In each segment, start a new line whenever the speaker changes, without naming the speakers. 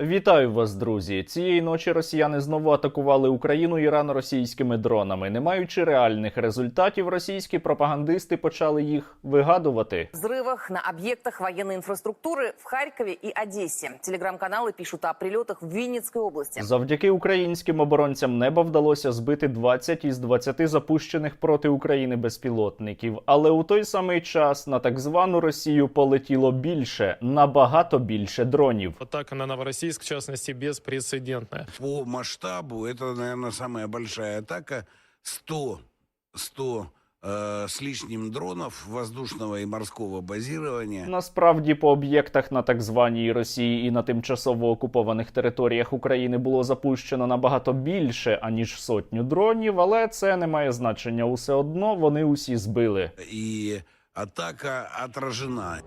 Вітаю вас, друзі! Цієї ночі росіяни знову атакували Україну ірано-російськими дронами. Не маючи реальних результатів, російські пропагандисти почали їх вигадувати.
взрывах на объектах военной инфраструктуры в Харькове и Одессе. Телеграм-каналы пишут о прилетах в Винницкой области.
Завдяки українським оборонцям неба вдалося збити 20 із 20 запущених проти України безпілотників. Але у той самий час на так звану Росію полетіло більше, набагато більше дронів.
Атака на Новороссийск, в частности, беспрецедентная.
По масштабу это, наверное, самая большая атака. 100, 100 э, с лишним дронов воздушного и морского базирования.
Насправді по об'єктах на так званій Росії і на тимчасово окупованих територіях України було запущено набагато більше аніж сотню дронів, але це не має значення. Усе одно вони усі збили.
И атака отражена.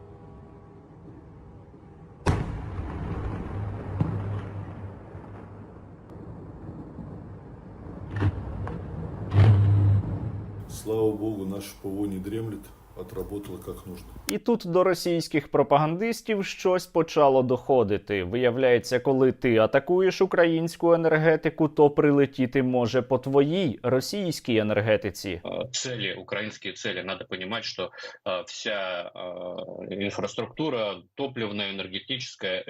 Слава богу, наше ПВО не дремлет, отработало как нужно.
І тут до російських пропагандистів щось почало доходити. Виявляється, коли ти атакуєш українську енергетику, то прилетіти може по твоїй російській енергетиці.
э, цели, украинские цели. Надо понимать, что э, вся э, инфраструктура топливная, энергетическая,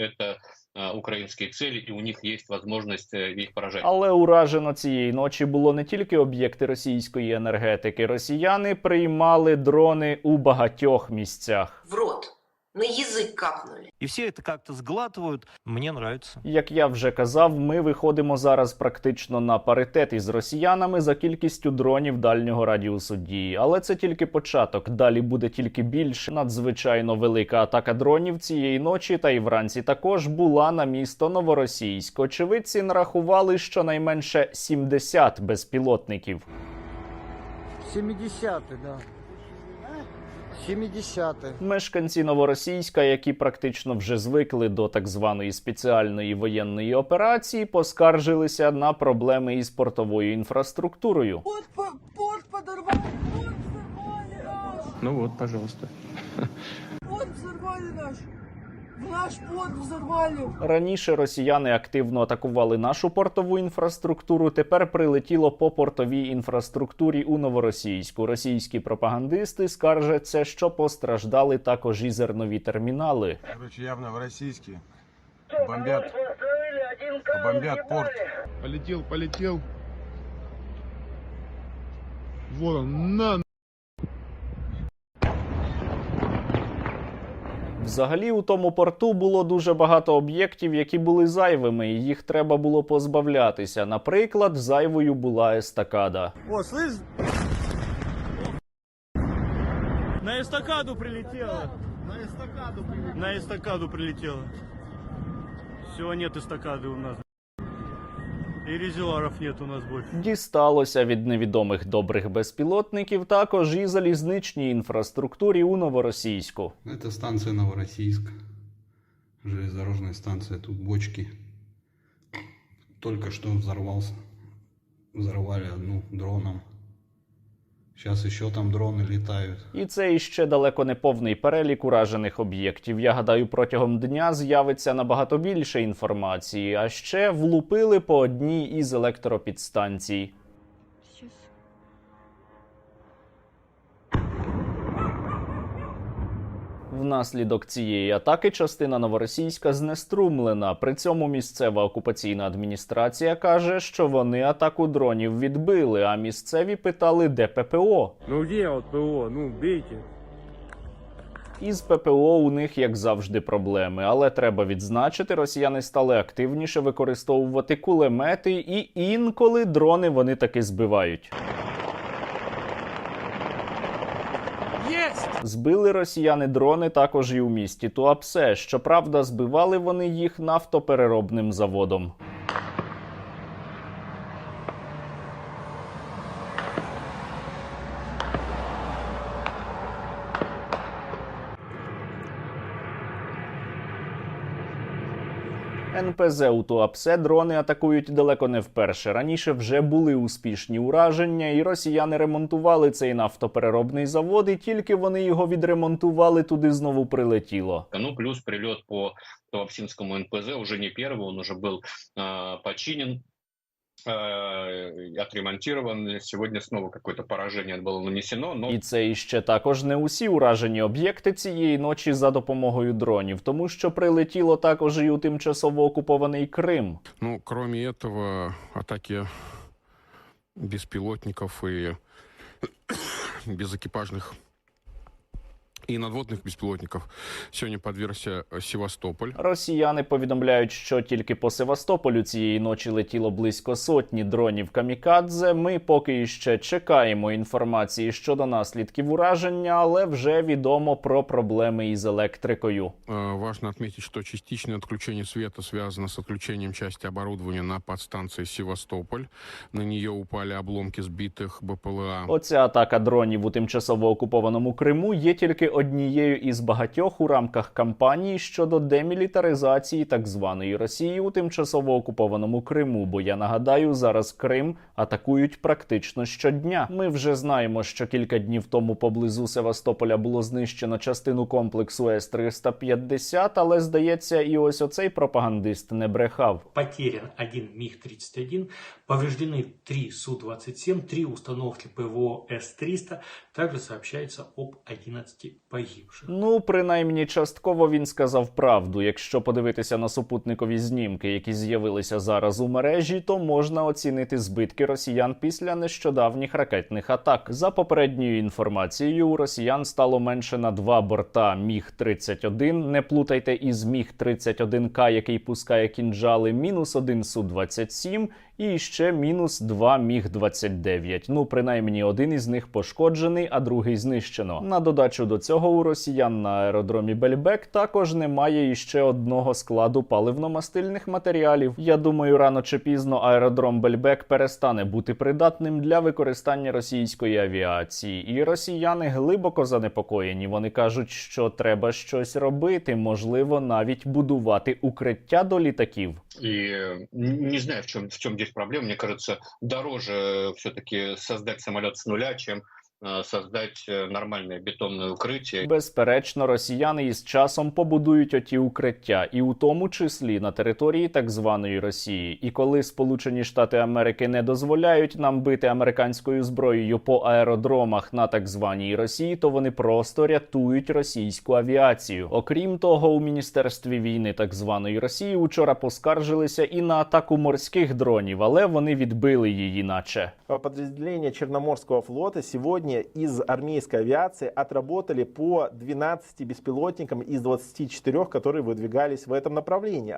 это э, украинские цели, и у них есть возможность э, их поражать.
Але уражено цієї ночі було не тільки об'єкти російської енергетики. Росіяни приймали дрони у багатьох місцях.
в рот, на язык капнули.
И все это как-то сглатывают. Мне нравится.
Як я вже казав, ми виходимо зараз практично на паритет із росіянами за кількістю дронів дальнього радіусу дії. Але це тільки початок. Далі буде тільки більше. Надзвичайно велика атака дронів цієї ночі та й вранці також була на місто Новоросійськ. Очевидці нарахували щонайменше 70 безпілотників.
70-й, да. 70-й.
Мешканці Новоросійська, які практично вже звикли до так званої спеціальної воєнної операції, поскаржилися на проблеми із портовою інфраструктурою.
Порт, порт подорвали, порт взорвали наш,
Ну от, пожалуйста.
порт взорвали наш. Наш порт взорвали.
Раніше росіяни активно атакували нашу портову інфраструктуру. Тепер прилетіло по портовій інфраструктурі у Новоросійську. Російські пропагандисти скаржаться, що постраждали також і зернові термінали.
Короче, явно в российские. Бомбят. Бомбят порт.
Полетел, полетел. Вот он, на
Взагалі, у тому порту було дуже багато об'єктів, які були зайвими, і їх треба було позбавлятися. Наприклад, зайвою була естакада.
О, слышь?
На эстакаду прилетело. На эстакаду прилетело. На эстакаду прилетело. Все, нет эстакады у нас. И резервуаров нет у нас больше.
Дісталося від невідомих добрих безпілотників також і залізничній інфраструктурі у Новоросійську.
Це станція Новоросійська. Железнодорожная станція, Тут бочки. Только що взорвався. Взорвали одну дроном. Сейчас ще там дрони літають.
І це іще далеко не повний перелік уражених об'єктів. Я гадаю, протягом дня з'явиться набагато більше інформації. А ще влупили по одній із електропідстанцій. Внаслідок цієї атаки частина новоросійська знеструмлена. При цьому місцева окупаційна адміністрація каже, що вони атаку дронів відбили. А місцеві питали, де ППО.
Ну где вот ПО? Ну, бейте.
Із ППО у них, як завжди, проблеми, але треба відзначити, росіяни стали активніше використовувати кулемети, і інколи дрони вони таки збивають. Збили росіяни дрони також і у місті Туапсе. Щоправда, збивали вони їх нафтопереробним заводом. НПЗ у Туапсе дрони атакують далеко не вперше. Раніше вже були успішні ураження, і росіяни ремонтували цей нафтопереробний завод, і тільки вони його відремонтували, туди знову прилетіло.
Ну, плюс прилет по Туапсинскому НПЗ уже не первый, он уже был э, починен, э, отремонтирован. Сегодня снова какое-то поражение было нанесено, но
І це іще також не усі уражені об'єкти цієї ночі за допомогою дронів, тому що прилетіло також і у тимчасово окупований Крим.
Ну, кроме этого, атаки беспилотников и безэкипажных и надводных беспилотников сегодня подвергся э, Севастополь.
Росіяни повідомляють, що тільки по Севастополю цієї ночі летіло близько сотні дронів камікадзе. Ми поки іще чекаємо інформації щодо наслідків ураження, але вже відомо про проблеми із електрикою.
Э, Важно отметить, что частичное отключение света связано с отключением части оборудования на подстанции Севастополь. На нее упали обломки сбитых БПЛА.
Оця атака дронів у тимчасово окупованому Криму є тільки однією із багатьох у рамках кампанії щодо демілітаризації так званої Росії у тимчасово окупованому Криму. Бо я нагадаю, зараз Крим атакують практично щодня. Ми вже знаємо, що кілька днів тому поблизу Севастополя було знищено частину комплексу С 350 але здається, і ось оцей пропагандист не брехав.
Потерян один МиГ-31, повреждены три Су-27, три установки ПВО С-300. Также сообщается об 11 погибших.
Ну, принаймні, частково він сказав правду. Якщо подивитися на супутникові знімки, які з'явилися зараз у мережі, то можна оцінити збитки росіян після нещодавніх ракетних атак. За попередньою інформацією, у росіян стало менше на два борта Міг 31 Не плутайте із Міг 31 К, який пускає кінжали, мінус один Су 27 і ще мінус 2 міг 29 Ну, принаймні, один із них пошкоджений, а другий знищено. На додачу до цього у росіян на аеродромі Бельбек також немає іще одного складу паливно-мастильних матеріалів. Я думаю, рано чи пізно аеродром Бельбек перестане бути придатним для використання російської авіації, і росіяни глибоко занепокоєні. Вони кажуть, що треба щось робити, можливо, навіть будувати укриття до літаків.
э, не знаю, в чем, в чем здесь проблема. Мне кажется, дороже все-таки создать самолет с нуля, чем э, создать э, нормальное бетонное укрытие.
Безперечно, росіяни із часом побудують оті укриття, і у тому числі на території так званої Росії. І коли Сполучені Штати Америки не дозволяють нам бити американською зброєю по аеродромах на так званій Росії, то вони просто рятують російську авіацію. Окрім того, у міністерстві війни так званої Росії учора поскаржилися і на атаку морських дронів, але вони відбили її, наче.
Подразделения Черноморского флота сегодня из армейской авиации отработали по 12 беспилотникам из 24, которые выдвигались в этом направлении.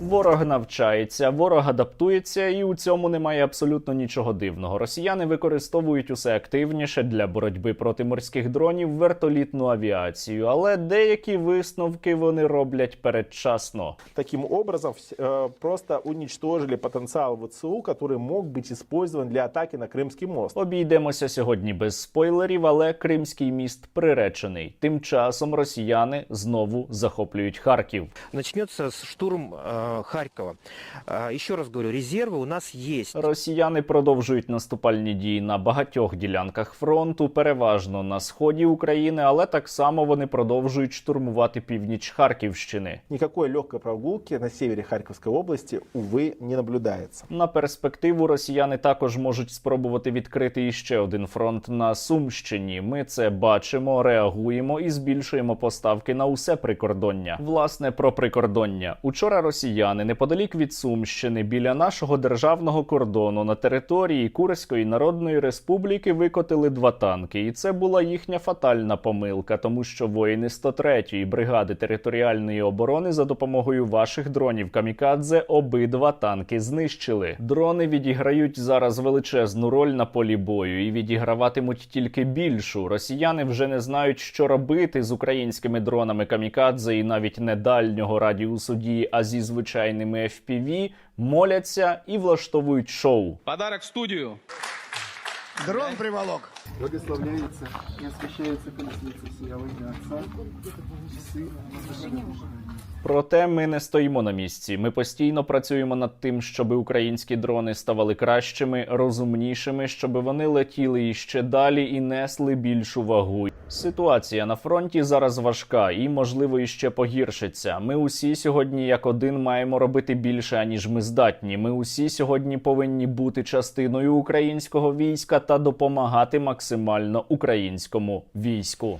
Ворог навчається, ворог адаптується, і у цьому немає абсолютно нічого дивного. Росіяни використовують усе активніше для боротьби проти морських дронів вертолітну авіацію, але деякі висновки вони роблять передчасно.
Таким образом, вс- э, просто уничтожили потенциал ВЦУ, который мог быть использован для атаки на Крымский мост.
Обійдемося сьогодні без спойлерів, але Кримський міст приречений. Тим часом росіяни знову захоплюють Харків.
Начнется с штурм э, Харькова. Э, еще раз говорю, резервы у нас есть.
Росіяни продовжують наступальні дії на багатьох ділянках фронту, переважно на сході України, але так само вони продовжують штурмувати північ Харківщини.
Никакой легкой прогулки на севере Харьковской области, увы, не наблюдается.
На перспективу росіяни також можуть спробувати відкрити іще один фронт на Сумщині. Ми це бачимо, реагуємо і збільшуємо поставки на усе прикордоння. Власне про прикордоння. Учора росіяни неподалік від Сумщини біля нашого державного кордону на території Курської Народної Республіки викотили два танки, і це була їхня фатальна помилка, тому що воїни 103-ї бригади територіальної оборони за допомогою ваших дронів камікадзе обидва танки знищили. Дрони відіграють зараз величезну роль на полі бою і відіграватимуть тільки більшу. Росіяни вже не знають, що робити з українськими дронами камікадзе і навіть не дальнього радіусу дії, а зі звичайними FPV, моляться і влаштовують шоу.
Подарок в студію.
Дрон приволок. Благословляется и освящается колесница сия во имя Отца, Сына и Духа.
Проте ми не стоїмо на місці. Ми постійно працюємо над тим, щоб українські дрони ставали кращими, розумнішими, щоб вони летіли іще далі і несли більшу вагу. Ситуація на фронті зараз важка і, можливо, іще погіршиться. Ми усі сьогодні, як один, маємо робити більше, аніж ми здатні. Ми усі сьогодні повинні бути частиною українського війська та допомагати максимально українському війську.